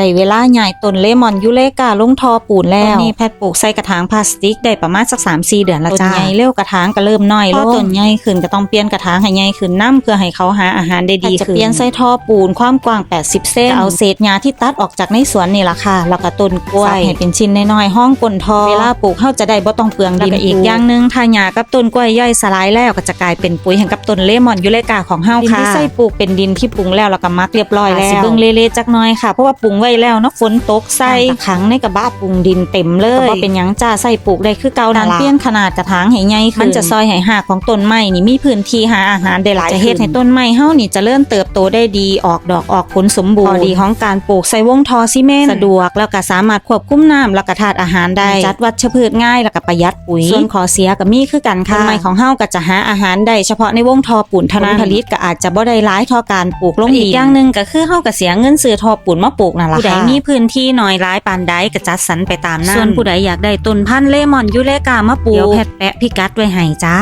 ได้เวลาใหญ่ต้นเลมอนยูเลกาลงทอปูนแล้วนี่แพทย์ปลูกใส่กระถางพลาสติกได้ประมาณสัก3-4เดือนแล้วจ้าต้นใหญ่เร็วกระถางก็เริ่มน้อยลงพอต้นใหญ่ขึ้นก็ต้องเปลี่ยนกระถางให้ใหญ่ขึ้นน้ำเพื่อให้เขาหาอาหารได้ดีขึ้นจะเปลี่ยนใส่ท่อปูนความกว้าง 80 เซนเอาเศษหญ้าที่ตัดออกจากในสวนนี่ล่ะค่ะแล้วก็ต้นกล้วยให้เป็นชิ้นน้อยๆห้องก้นทอเวลาปลูกเขาจะได้บ่ต้องเปลืองดินอีกอย่างหนึงถ้าหญ้ากับต้นกล้วยย่อยสลายแล้วก็จะกลายเป็นปุ๋ยให้กับต้นเลมอนยูเลกาของเฮาค่ะดินที่ใส่ปลูกเป็นดินที่ปรุงแล้วแล้วก็มักเรียบร้อยแล้วสิเบิ่งเละๆจักหน่อยค่ะเพราะว่าปรุงไว้แล้วเนาะฝนตกใส่ขังในกระบะปรุงดินเต็มเลยก็บ่เป็นหยังจ้าใส่ปลูกได้คือเก่านั่นเปลี่ยนขนาดกระถางให้ใหญ่ขึ้นมันจะซอยให้หากของต้นไม้นี่มีพื้นที่หาอาหารได้หลายจะเฮ็ดให้ต้นไม้เฮานี่เจริญเติบโตได้ดีออกดอกออกผลสมบูรณ์ข้อดีของการปลูกใส่วงทอซีเมนต์สะดวกแล้วก็สามารถควบคุมน้ำแล้วก็ธาตุอาหารได้จัดวัชพืชง่ายแล้วก็ประหยัดปุ๋ยส่วนข้อเสียก็มีคือกันค่ะต้นไม้ของเฮาก็จะหาอาหารได้เฉพาะในวงทอปูนเท่านั้นผลผลิตก็อาจจะบ่ได้หลายเท่อการปลูกลงอีกอย่างหนึงก็คือเฮาก็เสียเงินซื้อทอปูนมาปลูกนั่นล่ะค่ะผู้ใดมีพื้นที่น้อยหลายปานใดก็จัดสรรไปตามนั้นส่วนผู้ใดอยากได้ต้นพันธุ์เลมอนยูเลกามาปลูกเดี๋ยวแพทย์แปะพิกัดไว้ให้จ้า